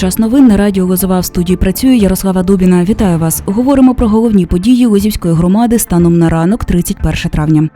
Час новин на радіо Лозова в студії працює Ярослава Дубіна. Вітаю вас. Говоримо про головні події Лозівської громади станом на ранок, 31 травня.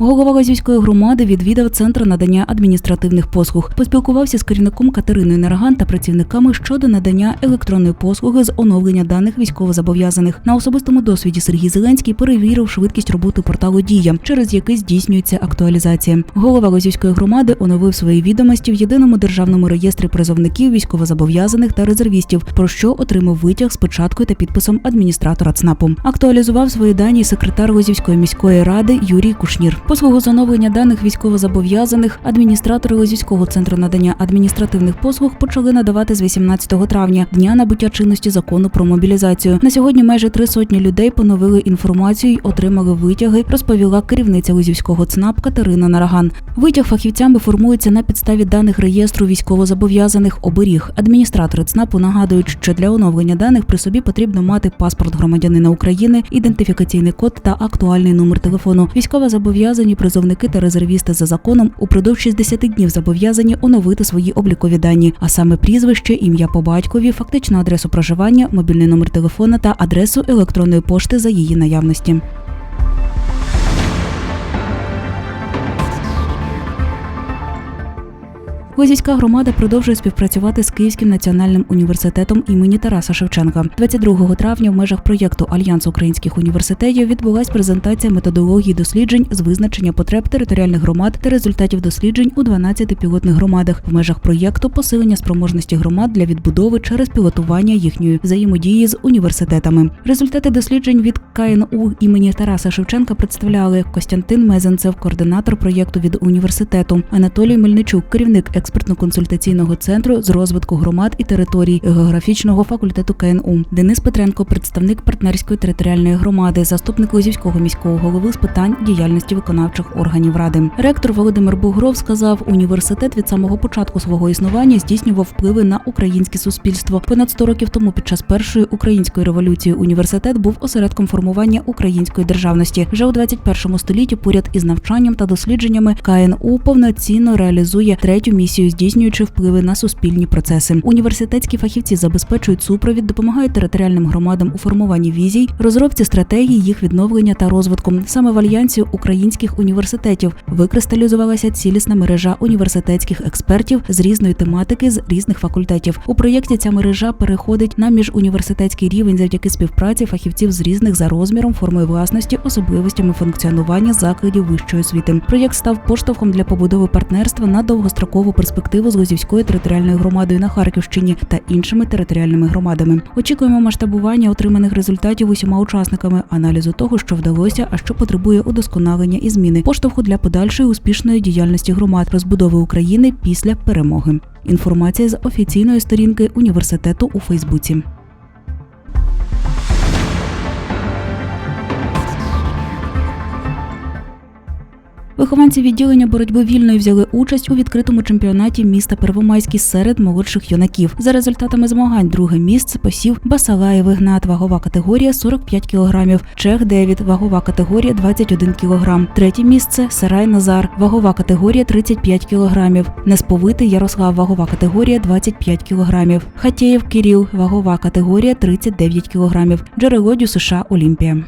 Голова Лазівської громади відвідав центр надання адміністративних послуг. Поспілкувався з керівником Катериною Нараган та працівниками щодо надання електронної послуги з оновлення даних військовозобов'язаних. На особистому досвіді Сергій Зеленський перевірив швидкість роботи порталу Дія, через який здійснюється актуалізація. Голова Лазівської громади оновив свої відомості в єдиному державному реєстрі призовників, військовозобов'язаних та резервістів, про що отримав витяг з печаткою та підписом адміністратора ЦНАПу. Актуалізував свої дані секретар Лозівської міської ради Юрій Кушнір. Послугу з оновлення даних військовозобов'язаних адміністратори Лозівського центру надання адміністративних послуг почали надавати з 18 травня, дня набуття чинності закону про мобілізацію. На сьогодні майже три сотні людей поновили інформацію й отримали витяги, розповіла керівниця Лозівського ЦНАП Катерина Нараган. Витяг фахівцями формується на підставі даних реєстру військовозобов'язаних оберіг. Адміністратори ЦНАПу нагадують, що для оновлення даних при собі потрібно мати паспорт громадянина України, ідентифікаційний код та актуальний номер телефону. Військовозобов'язані призовники та резервісти за законом упродовж 60 днів зобов'язані оновити свої облікові дані, а саме прізвище, ім'я по батькові, фактичну адресу проживання, мобільний номер телефона та адресу електронної пошти за її наявності. Лозівська громада продовжує співпрацювати з Київським національним університетом імені Тараса Шевченка. 22 травня в межах проєкту Альянс українських університетів відбулась презентація методології досліджень з визначення потреб територіальних громад та результатів досліджень у 12 пілотних громадах в межах проєкту посилення спроможності громад для відбудови через пілотування їхньої взаємодії з університетами. Результати досліджень від КНУ імені Тараса Шевченка представляли Костянтин Мезенцев, координатор проєкту від університету, Анатолій Мельничук, керівник експертно-консультаційного центру з розвитку громад і територій географічного факультету КНУ. Денис Петренко, представник партнерської територіальної громади, заступник Лозівського міського голови з питань діяльності виконавчих органів ради. Ректор Володимир Бугров сказав, університет від самого початку свого існування здійснював впливи на українське суспільство. Понад 100 років тому, під час першої української революції, університет був осередком формування української державності. Вже у 21 столітті, поряд із навчанням та дослідженнями, КНУ повноцінно реалізує третю місію, здійснюючи впливи на суспільні процеси. Університетські фахівці забезпечують супровід, допомагають територіальним громадам у формуванні візій, розробці стратегій, їх відновлення та розвитку. Саме в альянсі українських університетів викристалізувалася цілісна мережа університетських експертів з різної тематики з різних факультетів. У проєкті ця мережа переходить на міжуніверситетський рівень завдяки співпраці фахівців з різних за розміром, формою власності, особливостями функціонування закладів вищої освіти. Проєкт став поштовхом для побудови партнерства на довгострокову перспективу з Лозівською територіальною громадою на Харківщині та іншими територіальними громадами. Очікуємо масштабування отриманих результатів усіма учасниками, аналізу того, що вдалося, а що потребує удосконалення і зміни, поштовху для подальшої успішної діяльності громад, розбудови України після перемоги. Інформація з офіційної сторінки університету у Фейсбуці. Вихованці відділення боротьби вільної взяли участь у відкритому чемпіонаті міста Первомайський серед молодших юнаків. За результатами змагань друге місце посів Басалаєв Ігнат, вагова категорія 45 кг, Чех Девід, вагова категорія 21 кг. Третє місце Сарай Назар, вагова категорія 35 кг. Несповитий Ярослав, вагова категорія 25 кг. Хатєєв Кирил, вагова категорія 39 кг. Джерелодю США Олімпія.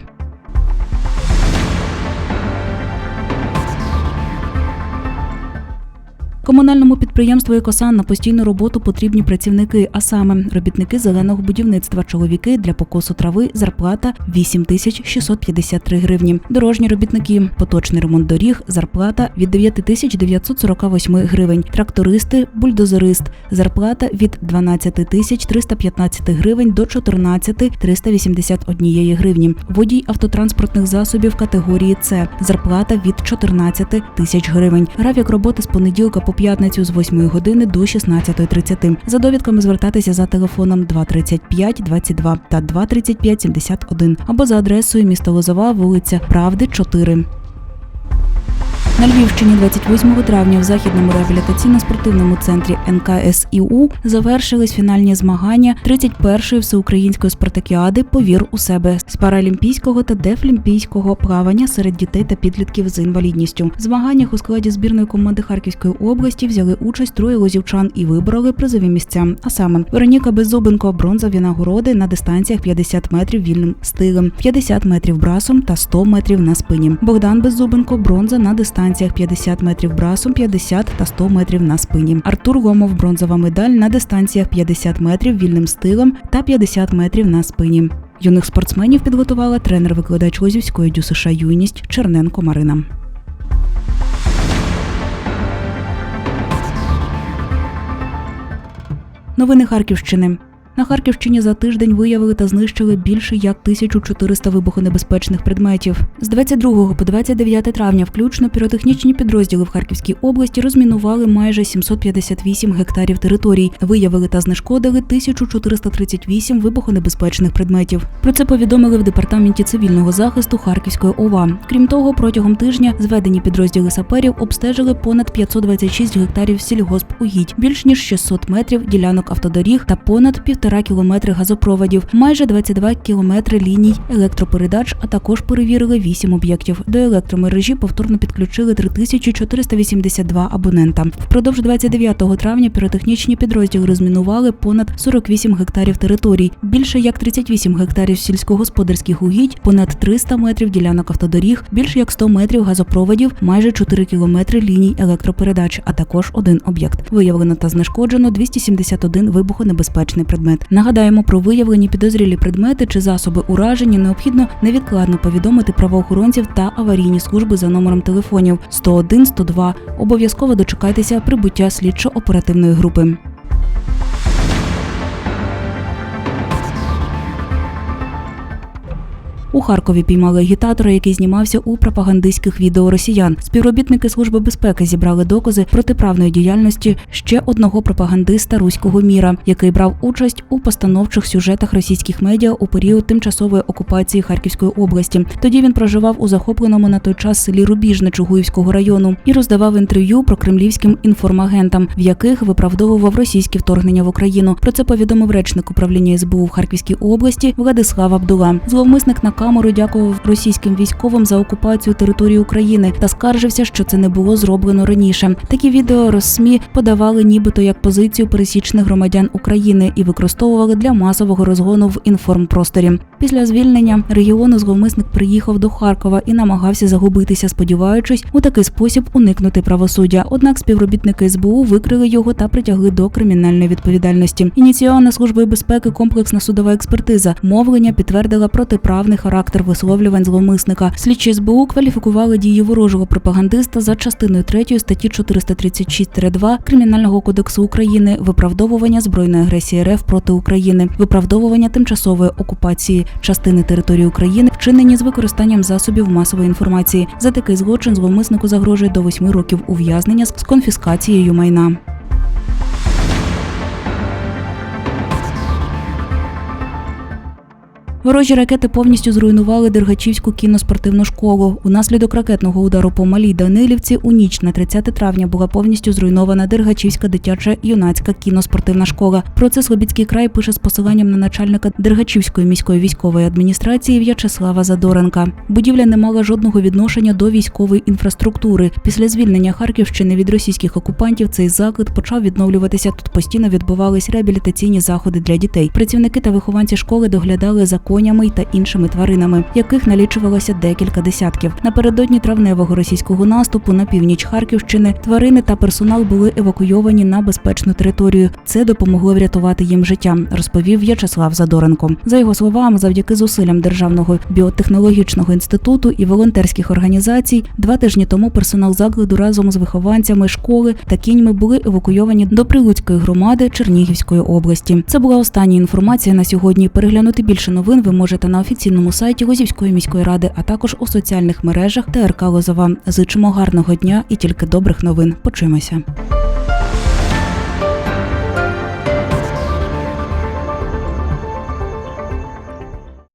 Комунальному підприємству «Екосан» на постійну роботу потрібні працівники, а саме робітники зеленого будівництва, чоловіки для покосу трави, зарплата 8 тисяч 653 гривні. Дорожні робітники, поточний ремонт доріг, зарплата від 9 тисяч 948 гривень. Трактористи, бульдозерист, зарплата від 12 тисяч 315 гривень до 14 381 гривні. Водій автотранспортних засобів категорії С, зарплата від 14 тисяч гривень. Графік роботи з понеділка по п'ятницю з 8 години до 16.30. За довідками звертатися за телефоном 235 22 та 235 71 або за адресою міста Лозова, вулиця Правди, 4. На Львівщині 28 травня в західному реабілітаційно-спортивному центрі НКСІУ завершились фінальні змагання 31-ї всеукраїнської спартакіади Повір у себе з паралімпійського та дефлімпійського плавання серед дітей та підлітків з інвалідністю. В змаганнях у складі збірної команди Харківської області взяли участь троє лозівчан і вибороли призові місця. А саме Вероніка Беззубенко бронзові нагороди на дистанціях 50 метрів вільним стилем, 50 метрів брасом та 100 метрів на спині. Богдан Беззубенко бронза на дистанціях 50 метрів брасом, 50 та 100 метрів на спині. Артур Ломов бронзова медаль на дистанціях 50 метрів вільним стилем та 50 метрів на спині. Юних спортсменів підготувала тренер-викладач Лозівської ДЮСШ юність Черненко Марина. Новини Харківщини. На Харківщині за тиждень виявили та знищили більше як 1400 вибухонебезпечних предметів. З 22 по 29 травня включно піротехнічні підрозділи в Харківській області розмінували майже 758 гектарів територій, виявили та знешкодили 1438 вибухонебезпечних предметів. Про це повідомили в департаменті цивільного захисту Харківської ОВА. Крім того, протягом тижня зведені підрозділи саперів обстежили понад 526 гектарів сільгоспугідь, більш ніж 600 метрів ділянок автодоріг та понад півтора кілометри газопроводів, майже 22 кілометри ліній електропередач, а також перевірили 8 об'єктів. До електромережі повторно підключили 3482 абонента. Впродовж 29 травня піротехнічні підрозділи розмінували понад 48 гектарів територій, більше як 38 гектарів сільськогосподарських угідь, понад 300 метрів ділянок автодоріг, більше як 100 метрів газопроводів, майже 4 кілометри ліній електропередач, а також один об'єкт. Виявлено та знешкоджено 271 вибухонебезпечний предмет. Нагадаємо про виявлені підозрілі предмети чи засоби ураження необхідно невідкладно повідомити правоохоронців та аварійні служби за номером телефонів 101 102. Обов'язково дочекайтеся прибуття слідчо-оперативної групи. У Харкові піймали агітатора, який знімався у пропагандистських відео росіян. Співробітники служби безпеки зібрали докази протиправної діяльності ще одного пропагандиста руського міра, який брав участь у постановчих сюжетах російських медіа у період тимчасової окупації Харківської області. Тоді він проживав у захопленому на той час селі Рубіжне Чугуївського району і роздавав інтерв'ю про кремлівським інформагентам, в яких виправдовував російське вторгнення в Україну. Про це повідомив речник управління СБУ в Харківській області Владислав Абдула. Зловмисник на камеру дякував російським військовим за окупацію території України та скаржився, що це не було зроблено раніше. Такі відео Росмі подавали нібито як позицію пересічних громадян України і використовували для масового розгону в інформпросторі. Після звільнення регіону зловмисник приїхав до Харкова і намагався загубитися, сподіваючись у такий спосіб уникнути правосуддя. Однак співробітники СБУ викрили його та притягли до кримінальної відповідальності. Ініційована службою безпеки комплексна судова експертиза мовлення підтвердила протиправний характер висловлювань зловмисника. Слідчі СБУ кваліфікували дії ворожого пропагандиста за частиною 3 статті 436-2 Кримінального кодексу України виправдовування збройної агресії РФ проти України, виправдовування тимчасової окупації частини території України, вчинені з використанням засобів масової інформації. За такий злочин зловмиснику загрожує до 8 років ув'язнення з конфіскацією майна. Ворожі ракети повністю зруйнували Дергачівську кіноспортивну школу. Унаслідок ракетного удару по малій Данилівці у ніч на 30 травня була повністю зруйнована Дергачівська дитяча юнацька кіноспортивна школа. Про це Слобідський край пише з посиланням на начальника Дергачівської міської військової адміністрації В'ячеслава Задоренка. Будівля не мала жодного відношення до військової інфраструктури. Після звільнення Харківщини від російських окупантів цей заклад почав відновлюватися. Тут постійно відбувались реабілітаційні заходи для дітей. Працівники та вихованці школи доглядали за конями та іншими тваринами, яких налічувалося декілька десятків. Напередодні травневого російського наступу на північ Харківщини тварини та персонал були евакуйовані на безпечну територію. Це допомогло врятувати їм життя, розповів В'ячеслав Задоренко. За його словами, завдяки зусиллям державного біотехнологічного інституту і волонтерських організацій, два тижні тому персонал закладу разом з вихованцями школи та кіньми були евакуйовані до Прилуцької громади Чернігівської області. Це була остання інформація на сьогодні. Переглянути більше новин ви можете на офіційному сайті Лозівської міської ради, а також у соціальних мережах ТРК Лозова. Зичимо гарного дня і тільки добрих новин. Почуємося.